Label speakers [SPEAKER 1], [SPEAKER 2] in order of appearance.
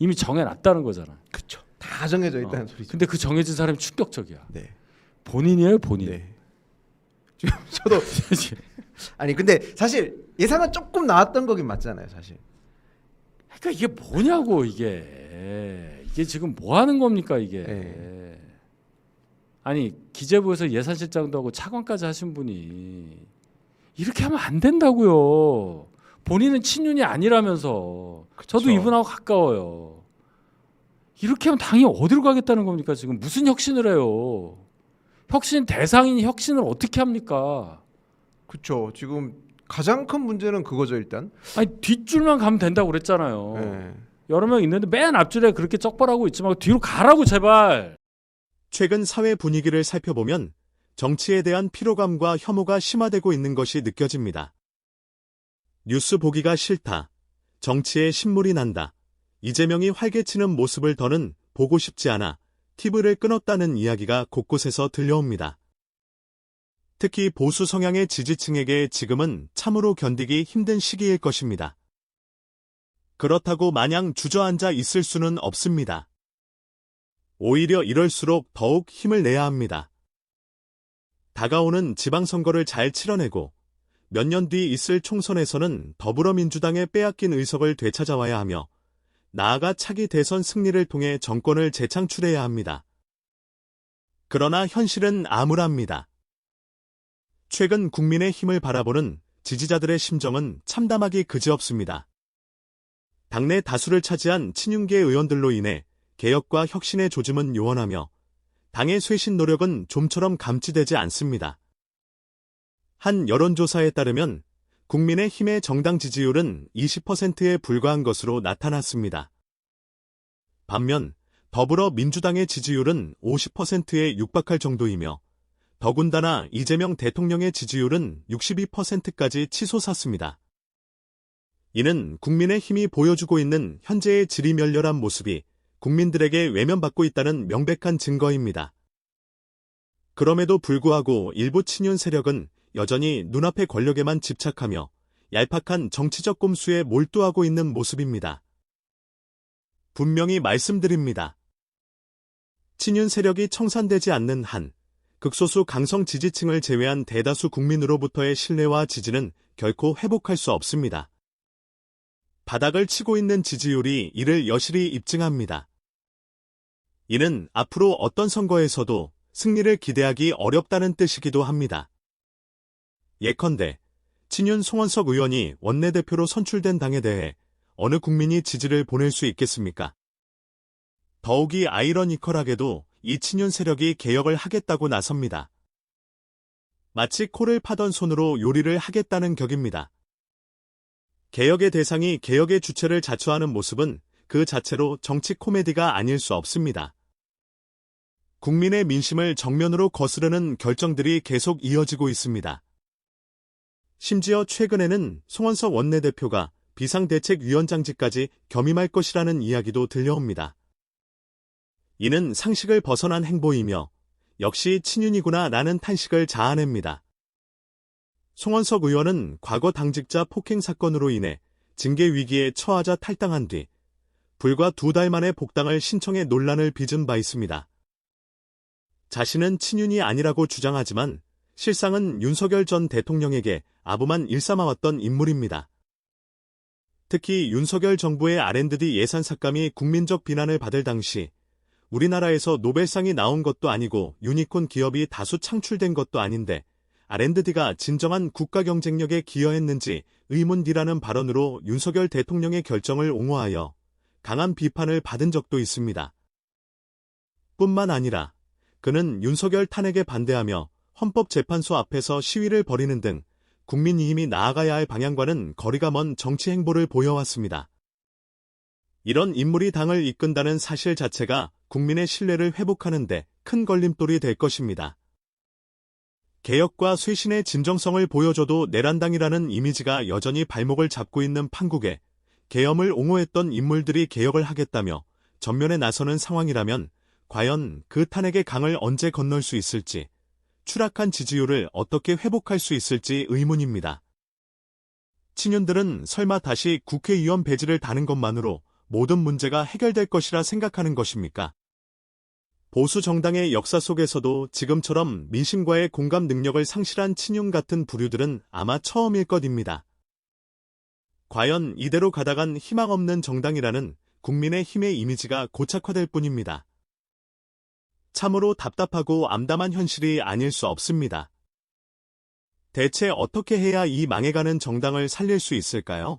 [SPEAKER 1] 이미 정해놨다는 거잖아.
[SPEAKER 2] 그쵸. 다 정해져
[SPEAKER 1] 어.
[SPEAKER 2] 있다는 소리죠.
[SPEAKER 1] 근데 그 정해진 사람이 충격적이야.
[SPEAKER 2] 네.
[SPEAKER 1] 본인이에요, 본인.
[SPEAKER 2] 네. 저도 아니 근데 사실 예상은 조금 나왔던 거긴 맞잖아요, 사실.
[SPEAKER 1] 그러니까 이게 뭐냐고 이게 이게 지금 뭐 하는 겁니까 이게?
[SPEAKER 2] 네.
[SPEAKER 1] 아니 기재부에서 예산실장도 하고 차관까지 하신 분이 이렇게 하면 안 된다고요. 본인은 친윤이 아니라면서 저도
[SPEAKER 2] 그쵸.
[SPEAKER 1] 이분하고 가까워요. 이렇게 하면 당이 어디로 가겠다는 겁니까 지금 무슨 혁신을 해요? 혁신 대상인 혁신을 어떻게 합니까?
[SPEAKER 2] 그렇죠. 지금 가장 큰 문제는 그거죠, 일단.
[SPEAKER 1] 아니 뒷줄만 가면 된다고 그랬잖아요.
[SPEAKER 2] 네.
[SPEAKER 1] 여러 명 있는데 맨 앞줄에 그렇게 쩍벌하고 있지 말고 뒤로 가라고 제발.
[SPEAKER 3] 최근 사회 분위기를 살펴보면 정치에 대한 피로감과 혐오가 심화되고 있는 것이 느껴집니다. 뉴스 보기가 싫다. 정치에 신물이 난다. 이재명이 활개치는 모습을 더는 보고 싶지 않아 TV를 끊었다는 이야기가 곳곳에서 들려옵니다. 특히 보수 성향의 지지층에게 지금은 참으로 견디기 힘든 시기일 것입니다. 그렇다고 마냥 주저앉아 있을 수는 없습니다. 오히려 이럴수록 더욱 힘을 내야 합니다. 다가오는 지방선거를 잘 치러내고 몇 년 뒤 있을 총선에서는 더불어민주당의 빼앗긴 의석을 되찾아와야 하며 나아가 차기 대선 승리를 통해 정권을 재창출해야 합니다. 그러나 현실은 암울합니다. 최근 국민의 힘을 바라보는 지지자들의 심정은 참담하기 그지없습니다. 당내 다수를 차지한 친윤계 의원들로 인해 개혁과 혁신의 조짐은 요원하며 당의 쇄신 노력은 좀처럼 감지되지 않습니다. 한 여론조사에 따르면 국민의 힘의 정당 지지율은 20%에 불과한 것으로 나타났습니다. 반면 더불어민주당의 지지율은 50%에 육박할 정도이며 더군다나 이재명 대통령의 지지율은 62%까지 치솟았습니다. 이는 국민의 힘이 보여주고 있는 현재의 지리멸렬한 모습이 국민들에게 외면받고 있다는 명백한 증거입니다. 그럼에도 불구하고 일부 친윤 세력은 여전히 눈앞의 권력에만 집착하며 얄팍한 정치적 꼼수에 몰두하고 있는 모습입니다. 분명히 말씀드립니다. 친윤 세력이 청산되지 않는 한 극소수 강성 지지층을 제외한 대다수 국민으로부터의 신뢰와 지지는 결코 회복할 수 없습니다. 바닥을 치고 있는 지지율이 이를 여실히 입증합니다. 이는 앞으로 어떤 선거에서도 승리를 기대하기 어렵다는 뜻이기도 합니다. 예컨대 친윤 송원석 의원이 원내대표로 선출된 당에 대해 어느 국민이 지지를 보낼 수 있겠습니까? 더욱이 아이러니컬하게도 이 친윤 세력이 개혁을 하겠다고 나섭니다. 마치 코를 파던 손으로 요리를 하겠다는 격입니다. 개혁의 대상이 개혁의 주체를 자처하는 모습은 그 자체로 정치 코미디가 아닐 수 없습니다. 국민의 민심을 정면으로 거스르는 결정들이 계속 이어지고 있습니다. 심지어 최근에는 송원석 원내대표가 비상대책위원장직까지 겸임할 것이라는 이야기도 들려옵니다. 이는 상식을 벗어난 행보이며 역시 친윤이구나 라는 탄식을 자아냅니다. 송원석 의원은 과거 당직자 폭행 사건으로 인해 징계 위기에 처하자 탈당한 뒤 불과 두 달 만에 복당을 신청해 논란을 빚은 바 있습니다. 자신은 친윤이 아니라고 주장하지만 실상은 윤석열 전 대통령에게 아부만 일삼아왔던 인물입니다. 특히 윤석열 정부의 R&D 예산 삭감이 국민적 비난을 받을 당시 우리나라에서 노벨상이 나온 것도 아니고 유니콘 기업이 다수 창출된 것도 아닌데 R&D가 진정한 국가 경쟁력에 기여했는지 의문디라는 발언으로 윤석열 대통령의 결정을 옹호하여 강한 비판을 받은 적도 있습니다. 뿐만 아니라 그는 윤석열 탄핵에 반대하며 헌법재판소 앞에서 시위를 벌이는 등 국민의힘이 나아가야 할 방향과는 거리가 먼 정치 행보를 보여왔습니다. 이런 인물이 당을 이끈다는 사실 자체가 국민의 신뢰를 회복하는데 큰 걸림돌이 될 것입니다. 개혁과 쇄신의 진정성을 보여줘도 내란당이라는 이미지가 여전히 발목을 잡고 있는 판국에 계엄을 옹호했던 인물들이 개혁을 하겠다며 전면에 나서는 상황이라면 과연 그 탄핵의 강을 언제 건널 수 있을지, 추락한 지지율을 어떻게 회복할 수 있을지 의문입니다. 친윤들은 설마 다시 국회의원 배지를 다는 것만으로 모든 문제가 해결될 것이라 생각하는 것입니까? 보수 정당의 역사 속에서도 지금처럼 민심과의 공감 능력을 상실한 친윤 같은 부류들은 아마 처음일 것입니다. 과연 이대로 가다간 희망 없는 정당이라는 국민의 힘의 이미지가 고착화될 뿐입니다. 참으로 답답하고 암담한 현실이 아닐 수 없습니다. 대체 어떻게 해야 이 망해가는 정당을 살릴 수 있을까요?